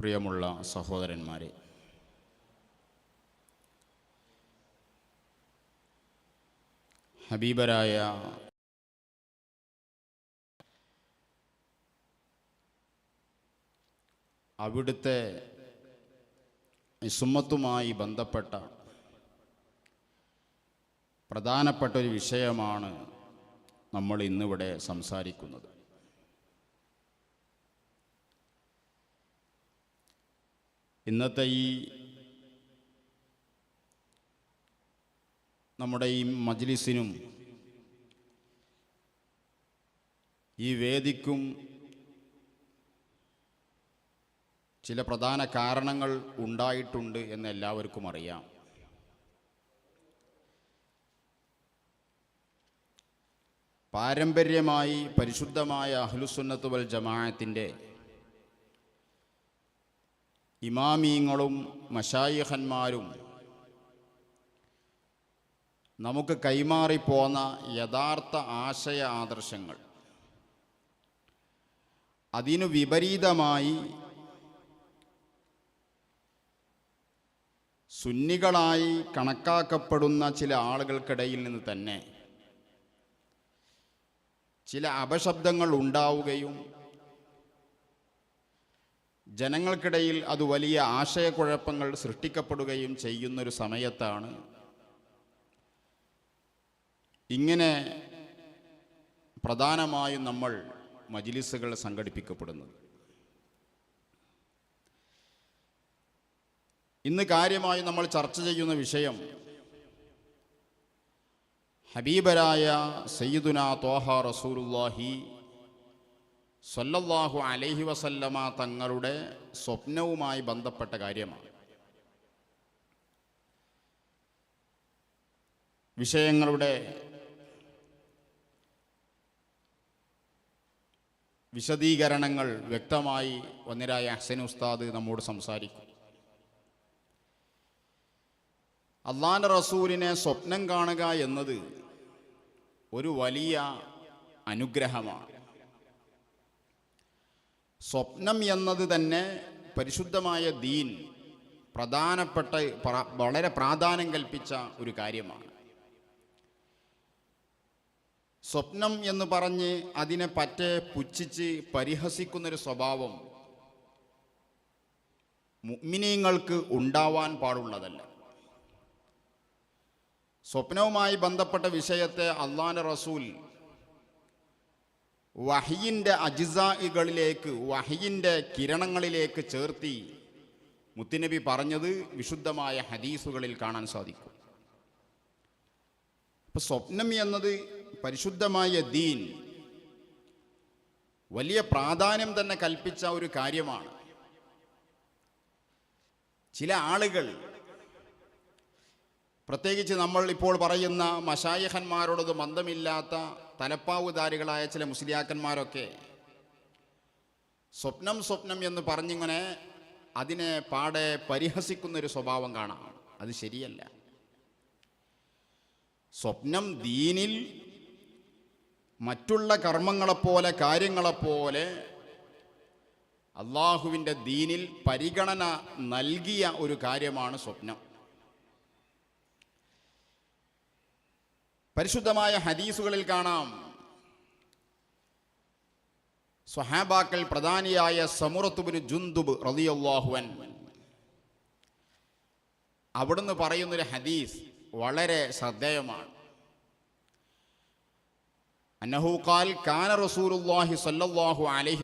പ്രിയമുള്ള സഹോദരന്മാരെ ഹബീബരായ അവിടുത്തെ സുമ്മത്തുമായി ബന്ധപ്പെട്ട പ്രധാനപ്പെട്ട ഒരു വിഷയമാണ് നമ്മൾ ഇന്നിവിടെ സംസാരിക്കുന്നത്. ഇന്നത്തെ ഈ നമ്മുടെ ഈ മജ്ലിസിനും ഈ വേദിക്കും ചില പ്രധാന കാരണങ്ങൾ ഉണ്ടായിട്ടുണ്ട് എന്ന് എല്ലാവർക്കും അറിയാം. പാരമ്പര്യമായി പരിശുദ്ധമായ അഹ്ലുസുന്നത്ത് വൽ ജമാഅത്തിന്റെ ഇമാമീങ്ങളും മഷായിഹന്മാരും നമുക്ക് കൈമാറിപ്പോന്ന യഥാർത്ഥ ആശയ ആദർശങ്ങൾ. അതിനു വിപരീതമായി സുന്നികളായി കണക്കാക്കപ്പെടുന്ന ചില ആളുകൾക്കിടയിൽ നിന്ന് തന്നെ ചില അപശബ്ദങ്ങൾ ഉണ്ടാവുകയും ജനങ്ങൾക്കിടയിൽ അത് വലിയ ആശയക്കുഴപ്പങ്ങൾ സൃഷ്ടിക്കപ്പെടുകയും ചെയ്യുന്നൊരു സമയത്താണ് ഇങ്ങനെ പ്രധാനമായും നമ്മൾ മജിലിസുകൾ സംഘടിപ്പിക്കപ്പെടുന്നത്. ഇന്ന് കാര്യമായി നമ്മൾ ചർച്ച ചെയ്യുന്ന വിഷയം ഹബീബരായ സയ്യിദുന തോഹ റസൂലുല്ലാഹി സല്ലല്ലാഹു അലൈഹി വസല്ലമ തങ്ങളുടെ സ്വപ്നവുമായി ബന്ധപ്പെട്ട കാര്യമാണ്. വിഷയങ്ങളുടെ വിശദീകരണങ്ങൾ വ്യക്തമായി ഒന്നിരായ അഹ്സൻ ഉസ്താദ് നമ്മോട് സംസാരിക്കും. അള്ളാൻ റസൂലിനെ സ്വപ്നം കാണുക എന്നത് ഒരു വലിയ അനുഗ്രഹമാണ്. സ്വപ്നം എന്നത് തന്നെ പരിശുദ്ധമായ ദീൻ പ്രധാനപ്പെട്ട വളരെ പ്രാധാന്യം കൽപ്പിച്ച ഒരു കാര്യമാണ്. സ്വപ്നം എന്ന് പറഞ്ഞ് അതിനെ പറ്റെ പുച്ഛിച്ച് പരിഹസിക്കുന്നൊരു സ്വഭാവം മുഗ്മിനീങ്ങൾക്ക് ഉണ്ടാവാൻ പാടുള്ളതല്ല. സ്വപ്നവുമായി ബന്ധപ്പെട്ട വിഷയത്തെ അള്ളാൻ റസൂൽ വഹിയിന്റെ അജിസായികളിലേക്ക് വഹിയിന്റെ കിരണങ്ങളിലേക്ക് ചേർത്തി മുത്തുനബി പറഞ്ഞത് വിശുദ്ധമായ ഹദീസുകളിൽ കാണാൻ സാധിക്കും. അപ്പം സ്വപ്നം എന്നത് പരിശുദ്ധമായ ദീൻ വലിയ പ്രാധാന്യം തന്നെ കൽപ്പിച്ച ഒരു കാര്യമാണ്. ചില ആളുകൾ പ്രത്യേകിച്ച് നമ്മൾ ഇപ്പോൾ പറയുന്ന മഷായഹന്മാരോടത് ബന്ധമില്ലാത്ത തലപ്പാവുധാരികളായ ചില മുസ്ലിയാക്കന്മാരൊക്കെ സ്വപ്നം സ്വപ്നം എന്ന് പറഞ്ഞിങ്ങനെ അതിനെ പാടെ പരിഹസിക്കുന്നൊരു സ്വഭാവം കാണാം. അത് ശരിയല്ല. സ്വപ്നം ദീനിൽ മറ്റുള്ള കർമ്മങ്ങളെപ്പോലെ കാര്യങ്ങളെപ്പോലെ അള്ളാഹുവിന്റെ ദീനിൽ പരിഗണന നൽകിയ ഒരു കാര്യമാണ് സ്വപ്നം. പരിശുദ്ധമായ ഹദീസുകളിൽ കാണാം. സ്വഹാബാക്കൾ പ്രധാനിയായ സമുറത്തുബിന് ജുന്ദുബ് റതിയാഹുവൻ അവിടുന്ന് പറയുന്നൊരു ഹദീസ് വളരെ ശ്രദ്ധേയമാണ്. അന്നഹു ഖാൽ കാന റസൂലുള്ളാഹി സ്വല്ലല്ലാഹു അലൈഹി